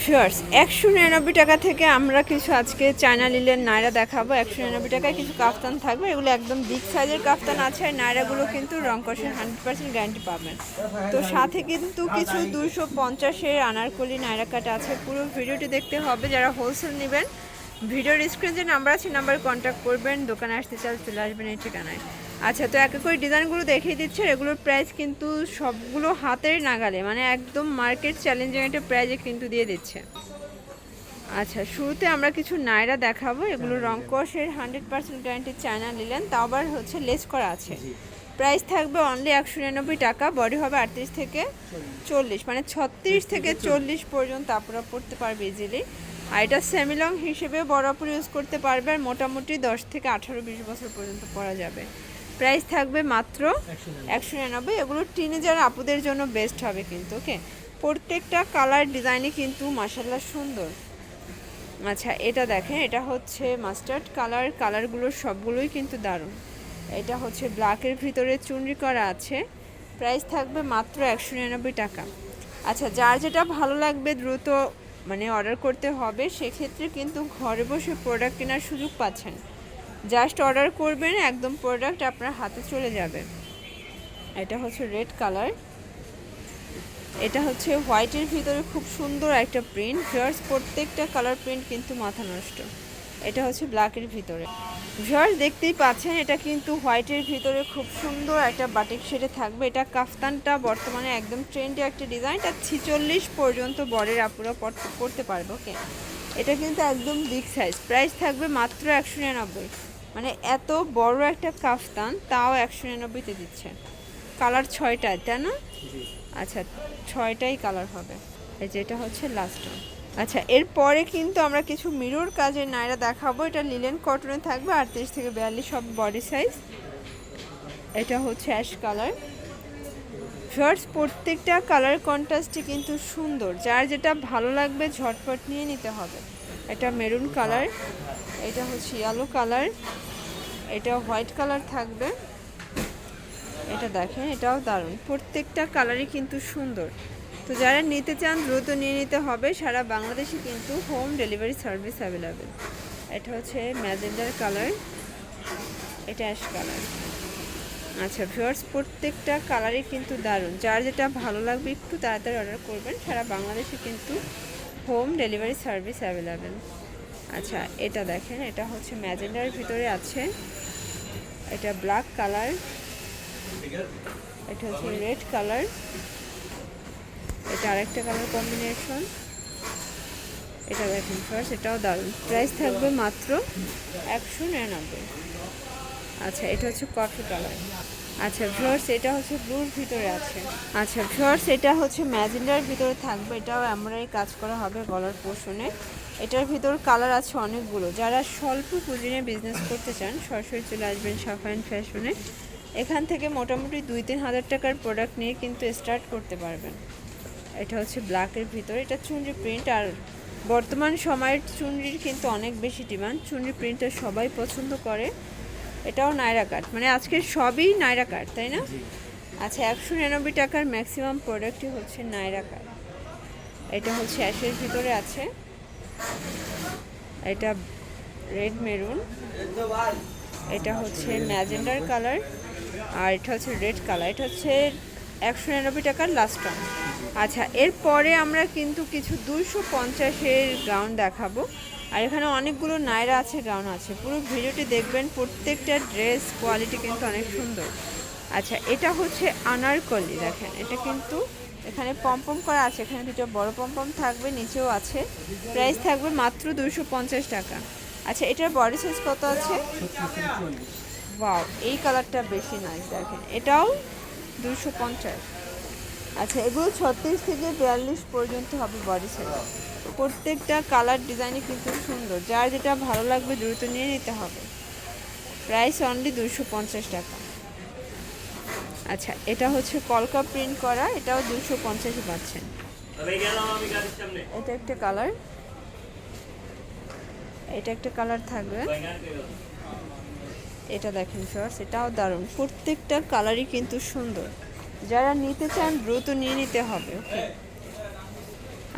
Viewers, একশো নিরানব্বই টাকা থেকে আমরা কিছু আজকে চায়না লিলের নায়রা দেখাবো। একশো নিরানব্বই টাকায় কিছু কাফতান থাকবে। এগুলো একদম বিগ সাইজের কাফতান আছে। আর নায়রাগুলো কিন্তু রং কষের হান্ড্রেড পার্সেন্ট গ্যারান্টি পাবেন। তো সাথে কিন্তু কিছু দুশো পঞ্চাশের আনারকলি নায়রা কাট আছে। পুরো ভিডিওটি দেখতে হবে। যারা হোলসেল নেবেন, ভিডিওর স্ক্রিন যে নাম্বার আছে নাম্বার কন্ট্যাক্ট করবেন। দোকানে আসতে চাল চলে আসবেন এই ঠিকানায়। আচ্ছা তো এক এক করে ডিজাইনগুলো দেখিয়ে দিচ্ছে এগুলোর প্রাইস কিন্তু সবগুলো হাতের নাগালে মানে একদম মার্কেট চ্যালেঞ্জিং একটা প্রাইজে কিন্তু দিয়ে দিচ্ছে। আচ্ছা শুরুতে আমরা কিছু নায়রা দেখাবো এগুলো রং কষের হান্ড্রেড পার্সেন্ট গ্যারান্টি চায়না নিলেন তাও আবার হচ্ছে লেস করা আছে। প্রাইস থাকবে অনলি একশো নিরানব্বই টাকা বডি হবে আটত্রিশ থেকে চল্লিশ। মানে ছত্রিশ থেকে চল্লিশ। পর্যন্ত আপনারা পড়তে পারবে ইজিলি আর এটা সেমিলং হিসেবে বরাবর ইউজ করতে পারবে আর মোটামুটি দশ থেকে আঠারো বিশ বছর পর্যন্ত পরা যাবে। প্রাইস থাকবে মাত্র একশো নিরানব্বই। এগুলো টিনেজার আপুদের জন্য বেস্ট হবে কিন্তু ওকে প্রত্যেকটা কালার ডিজাইনই কিন্তু মাসাল্লাহ সুন্দর। আচ্ছা এটা দেখেন এটা হচ্ছে মাস্টার্ড কালার কালারগুলো সবগুলোই কিন্তু দারুণ। এটা হচ্ছে ব্ল্যাকের ভিতরে চুনরি করা আছে। প্রাইস থাকবে মাত্র একশো নিরানব্বই টাকা। আচ্ছা যার যেটা ভালো লাগবে দ্রুত মানে অর্ডার করতে হবে সেক্ষেত্রে কিন্তু ঘরে বসে প্রোডাক্ট কেনার সুযোগ পাচ্ছেন। জাস্ট অর্ডার করবেন, একদম প্রোডাক্ট আপনার হাতে চলে যাবে। এটা হচ্ছে রেড কালার এটা হচ্ছে হোয়াইটের ভিতরে খুব সুন্দর একটা প্রিন্ট ভিউয়ার্স প্রত্যেকটা কালার প্রিন্ট কিন্তু মাথা নষ্ট। এটা হচ্ছে ব্ল্যাকের ভিতরে। ভিউয়ার্স দেখতেই পাচ্ছেন, এটা কিন্তু হোয়াইটের ভিতরে খুব সুন্দর একটা বাটিক শেডে থাকবে। এটা কাফতানটা বর্তমানে একদম ট্রেন্ডে একটা ডিজাইন এটা ছিচল্লিশ পর্যন্ত বরের আপুরা পড়তে পারবে ওকে এটা কিন্তু একদম বিগ সাইজ প্রাইস থাকবে মাত্র একশো নিরানব্বই। মানে এত বড় একটা কাফতান তাও একশো নিরানব্বইতে দিচ্ছে। কালার ছয়টা তাই না? আচ্ছা ছয়টাই কালার হবে। এই যেটা হচ্ছে লাস্ট আচ্ছা এরপরে কিন্তু আমরা কিছু মিরর কাজের নায়রা দেখাবো। এটা লিলেন কটনে থাকবে আটত্রিশ থেকে বিয়াল্লিশ সব বডি সাইজ এটা হচ্ছে অ্যাশ কালার শর্টস প্রত্যেকটা কালার কন্ট্রাস্টই কিন্তু সুন্দর। যার যেটা ভালো লাগবে ঝটপট নিয়ে নিতে হবে। এটা মেরুন কালার, এটা হচ্ছে ইয়েলো কালার, এটা হোয়াইট কালার থাকবে। এটা দেখেন, এটাও দারুণ। প্রত্যেকটা কালারই কিন্তু সুন্দর। তো যারা নিতে চান, দ্রুত নিয়ে নিতে হবে। সারা বাংলাদেশে কিন্তু হোম ডেলিভারি সার্ভিস অ্যাভেলেবেল এটা হচ্ছে ম্যাজেন্ডার কালার, এটা অ্যাশ কালার। আচ্ছা ভিউয়ার্স প্রত্যেকটা কালারই কিন্তু দারুণ। যার যেটা ভালো লাগবে, একটু তাড়াতাড়ি অর্ডার করবেন। সারা বাংলাদেশে কিন্তু হোম ডেলিভারি সার্ভিস অ্যাভেলেবেল। আচ্ছা এটা দেখেন, এটা হচ্ছে ম্যাজেন্ডার ভিতরে আছে। এটা ব্ল্যাক কালার, এটা হচ্ছে রেড কালার। এটা আরেকটা কালার কম্বিনেশন। এটা দেখেন ফার্স্ট এটাও দারুণ। প্রাইস থাকবে মাত্র একশো নিরানব্বই। আচ্ছা এটা হচ্ছে কফি কালার। আচ্ছা ভিউয়ার্স এটা হচ্ছে ব্লুর ভিতরে আছে। আচ্ছা ভিউয়ার্স এটা হচ্ছে ম্যাজেন্ডার ভিতরে থাকবে, এটাও আমরাই কাজ করা হবে গলার পোষণে। এটার ভিতর কালার আছে অনেকগুলো। যারা স্বল্প পুঁজি নিয়ে বিজনেস করতে চান, সরাসরি চলে আসবেন সাফাইন ফ্যাশনে এখান থেকে মোটামুটি দুই তিন হাজার টাকার প্রোডাক্ট নিয়ে কিন্তু স্টার্ট করতে পারবেন। এটা হচ্ছে ব্ল্যাকের ভিতরে। এটা চুনরি প্রিন্ট আর বর্তমান সময়ের চুনরির কিন্তু অনেক বেশি ডিমান্ড চুনরি প্রিন্টটা সবাই পছন্দ করে। এটাও নাইরা কাট মানে আজকের সবই নাইরা কাট তাই না? আচ্ছা একশো নিরানব্বই টাকার ম্যাক্সিমাম প্রোডাক্টই হচ্ছে নাইরা কাট এটা হচ্ছে অ্যাশের ভিতরে আছে। এটা রেড মেরুন। এটা হচ্ছে ম্যাজেন্ডার কালার। আর এটা হচ্ছে রেড কালার। এটা হচ্ছে একশো নিরানব্বই টাকার লাস্ট টাইম আচ্ছা এরপরে আমরা কিন্তু কিছু দুশো পঞ্চাশের গাউন দেখাবো। আর এখানে অনেকগুলো নায়রা আছে, গাউন আছে। পুরো ভিডিওটি দেখবেন, প্রত্যেকটা ড্রেস কোয়ালিটি কিন্তু অনেক সুন্দর। আচ্ছা এটা হচ্ছে আনারকলি, দেখেন। এটা কিন্তু এখানে পম্পম করা আছে। এখানে দুটো বড় পম্পম থাকবে, নিচেও আছে। প্রাইস থাকবে মাত্র দুশো টাকা। আচ্ছা এটার বডি সাইজ কত আছে? ওয়াও, এই কালারটা বেশি নাইস দেখেন। এটাও দুশো পঞ্চাশ। আচ্ছা এগুলো ছত্রিশ থেকে বিয়াল্লিশ পর্যন্ত হবে বডি সাইজ প্রত্যেকটা কালার ডিজাইনই কিন্তু সুন্দর। যার যেটা ভালো লাগবে দ্রুত নিয়ে নিতে হবে। প্রাইস অনলি দুশো পঞ্চাশ টাকা। আচ্ছা এটা হচ্ছে কলকা প্রিন্ট করা এটাও দুশো পঞ্চাশে পাচ্ছেন। এটা একটা কালার এটা একটা কালার থাকবে। এটা দেখেন শর্টস এটাও দারুণ। প্রত্যেকটা কালারই কিন্তু সুন্দর। যারা নিতে চান, দ্রুত নিয়ে নিতে হবে, ওকে?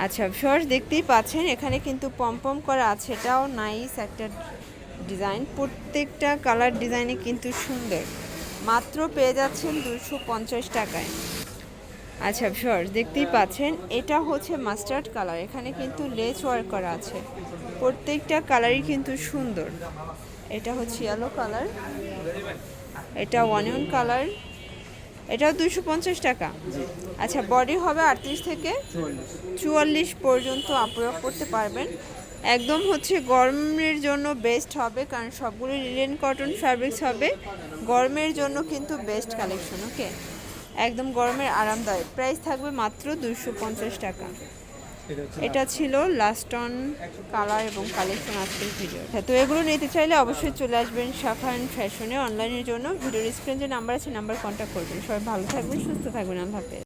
আচ্ছা শর্টস দেখতেই পাচ্ছেন, এখানে কিন্তু পম করা আছে। এটাও নাইস একটা ডিজাইন প্রত্যেকটা কালার ডিজাইনে কিন্তু সুন্দর। মাত্র পেয়ে যাচ্ছেন দুশো পঞ্চাশ টাকায়। আচ্ছা শর্টস দেখতেই পাচ্ছেন, এটা হচ্ছে মাস্টার্ড কালার এখানে কিন্তু লেস ওয়ার্ক করা আছে। প্রত্যেকটা কালারই কিন্তু সুন্দর। এটা হচ্ছে ইয়েলো কালার এটা ওয়ানিয়ন কালার এটাও দুশো পঞ্চাশ টাকা। আচ্ছা বডি হবে আটত্রিশ থেকে চুয়াল্লিশ পর্যন্ত প্রয়োগ করতে পারবেন। একদম হচ্ছে গরমের জন্য বেস্ট হবে কারণ সবগুলো লিলেন কটন ফ্যাব্রিক্স হবে। গরমের জন্য কিন্তু বেস্ট কালেকশন ওকে একদম গরমের আরামদায়ক। প্রাইস থাকবে মাত্র দুশো পঞ্চাশ টাকা। এটা ছিল লাস্ট অন কালার এবং কালেকশন আজকের ভিডিও তো এগুলো নিতে চাইলে অবশ্যই চলে আসবেন অ্যান্ড ফ্যাশনে অনলাইনের জন্য। ভিডিও স্ক্রিন যে নাম্বার আছে নাম্বার কন্ট্যাক্ট করবেন। সবাই ভালো থাকবেন, সুস্থ থাকবেন। আল্লাহ হাফেজ।